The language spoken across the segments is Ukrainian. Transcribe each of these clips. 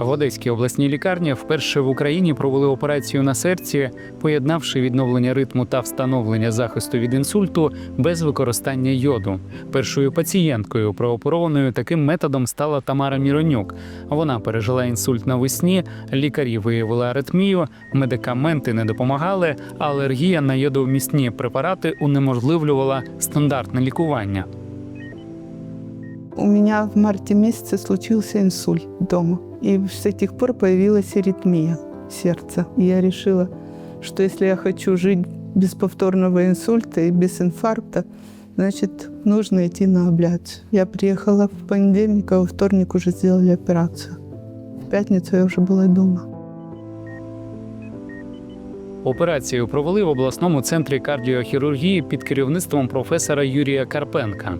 В Одеській обласній лікарні вперше в Україні провели операцію на серці, поєднавши відновлення ритму та встановлення захисту від інсульту без використання йоду. Першою пацієнткою прооперованою таким методом стала Тамара Міронюк. Вона пережила інсульт навесні, лікарі виявили аритмію, медикаменти не допомагали, алергія на йодовмісні препарати унеможливлювала стандартне лікування. У меня в марте месяце случился инсульт дома. И с тех пор появилась аритмия сердца. И я решила, что если я хочу жить без повторного инсульта и без инфаркта, значит, нужно идти на абляцию. Я приехала в понедельник, а во вторник уже сделали операцию. В пятницу я уже была дома. Операцію провели в обласному центрі кардіохірургії під керівництвом професора Юрія Карпенка.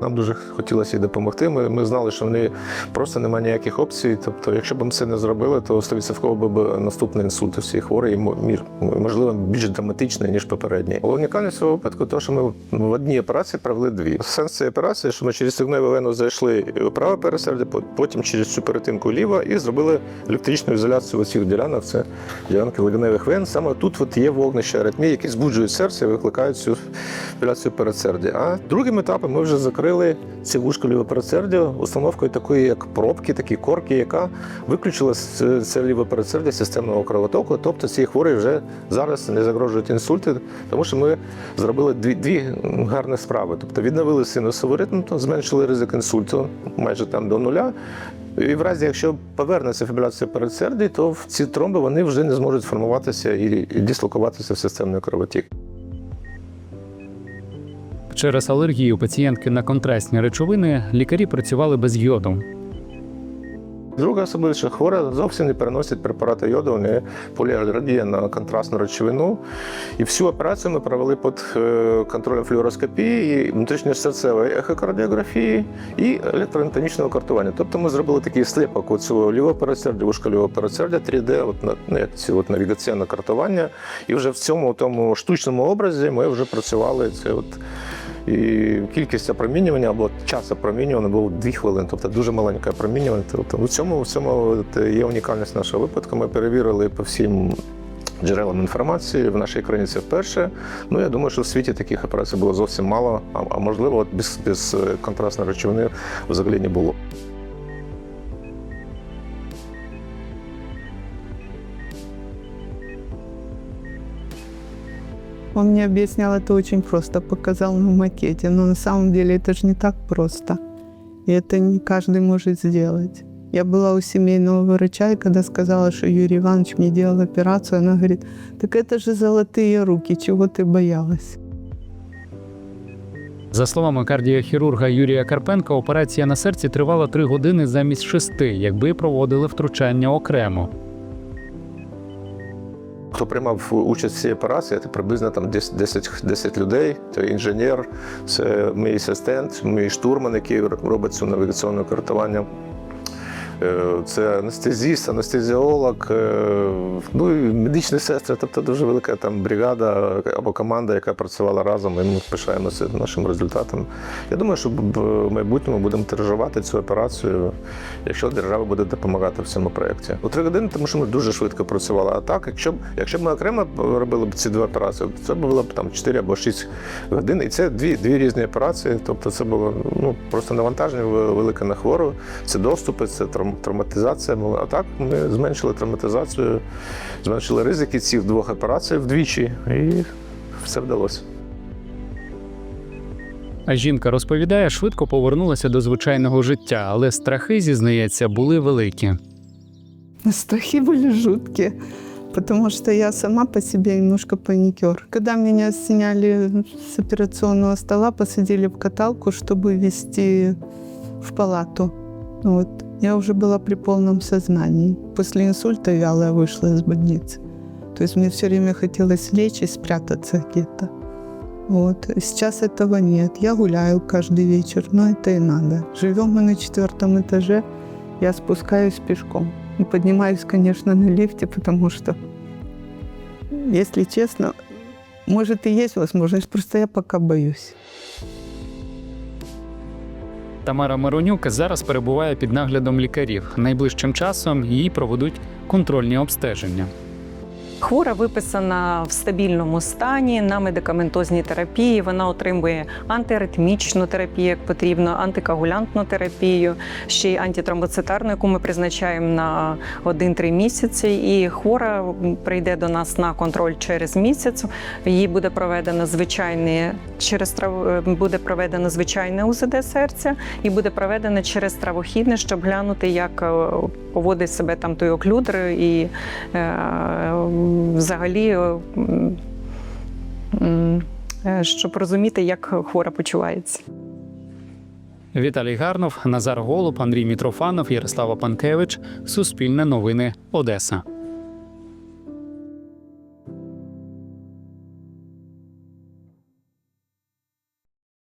Нам дуже хотілося їй допомогти. Ми, ми знали, що в неї просто немає ніяких опцій. Тобто, якщо б ми це не зробили, то 100% був наступний інсульт у всіх хворий, і мір, можливо, більш драматичний, ніж попередній. Але унікальність цього випадку, то, що ми в одній операції провели дві. Сенс цієї операції, що ми через стегнову вену зайшли у праве пересердя, потім через цю перетинку ліва і зробили електричну ізоляцію усіх ділянок. Це ділянки легеневих вен. Саме тут от є вогнище аритмії, які збуджують серце і викликають цю філяцію передсердя. А другим етапом ми вже закрили ці вушка лівопередсердя установкою такої, як пробки, такі корки, яка виключила це лівопередсердя системного кровотоку. Тобто ці хворі вже зараз не загрожують інсульти, тому що ми зробили дві, дві гарні справи. Тобто відновили синусовий ритм, то зменшили ризик інсульту майже там до нуля. І в разі, якщо повернеться фібуляція передсердя, то ці тромби вони вже не зможуть формуватися і дислокуватися в системний кровотік. Через алергію пацієнтки на контрастні речовини лікарі працювали без йоду. Друга особливість, що хвора зовсім не переносить препарати йоду, вони поліалергія на контрастну речовину. І всю операцію ми провели під е, контролем флюороскопії, внутрішньосерцевої ехокардіографії і електроентонічного картування. Тобто ми зробили такий сліпок у цього передсердя, вушка лівого передсердя, 3D, от, на- ну, як ці от навігаційне картування. І вже в цьому тому штучному образі ми вже працювали це і кількість опромінювання або час опромінювання був 2 хвилини, тобто дуже маленьке опромінювання. Тобто у цьому, в цьому є унікальність нашого випадку. Ми перевірили по всім. Джерелам інформації в нашій країні це вперше. Ну я думаю, що в світі таких операцій було зовсім мало, а, можливо, от без, без е, контрастної речовини взагалі не було. Он мне объяснял это очень просто, показал на макете. Но на самом деле это же не так просто. И это не каждый может сделать. Я была у семейного врача, и когда сказала, что Юрий Иванович мне делал операцию, она говорит, так это же золотые руки, чего ты боялась? За словами кардіохірурга Юрія Карпенка, операція на серці тривала 3 години замість 6, якби проводили втручання окремо. Хто приймав участь в цій операції, це приблизно там 10, 10, 10 людей. Це інженер, це мій асистент, мій штурман, який робить цю навігаційне картування. Е, Це анестезіст, анестезіолог, е, ну і медичні сестри, тобто дуже велика там бригада або команда, яка працювала разом, і ми пишаємося нашим результатом. Я думаю, що в майбутньому будемо тиражувати цю операцію, якщо держава буде допомагати в цьому проєкті. У три години, тому що ми дуже швидко працювали. А так, якщо б якщо б ми окремо робили б ці дві операції, це було б там 4 або 6 годин. І це дві, дві різні операції. Тобто це було ну просто навантаження велике на хвору. Це доступи, це трам- травматизація. була. А так ми зменшили травматизацію, зменшили ризики цих двох операцій вдвічі, і все вдалося. А жінка розповідає, швидко повернулася до звичайного життя, але страхи, зізнається, були великі. Страхи были жуткие, потому что я сама по себе немножко паникер. Когда меня сняли с операционного стола, посадили в каталку, чтобы везти в палату. Вот. Я уже была при полном сознании. После инсульта вялая вышла из больницы. То есть мне все время хотелось лечь и спрятаться где-то. Вот. Сейчас этого нет. Я гуляю каждый вечер, но это и надо. Живем мы на четвертом этаже. Я спускаюсь пешком. И поднимаюсь, конечно, на лифте, потому что, если честно, может и есть возможность, просто я пока боюсь. Тамара Маронюк зараз перебуває під наглядом лікарів. Найближчим часом її проведуть контрольні обстеження. Хвора виписана в стабільному стані на медикаментозній терапії. Вона отримує антиаритмічну терапію, як потрібно, антикоагулянтну терапію, ще й антитромбоцитарну, яку ми призначаємо на 1-3 місяці. І хвора прийде до нас на контроль через місяць. Їй буде проведено звичайне через трав... буде проведено звичайне УЗД серця і буде проведено через травохідне, щоб глянути, як е, поводить себе там той оклюдер і е, взагалі, е, е, щоб розуміти, як хвора почувається. Віталій Гарнов, Назар Голуб, Андрій Мітрофанов, Ярослава Панкевич. Суспільне новини Одеса.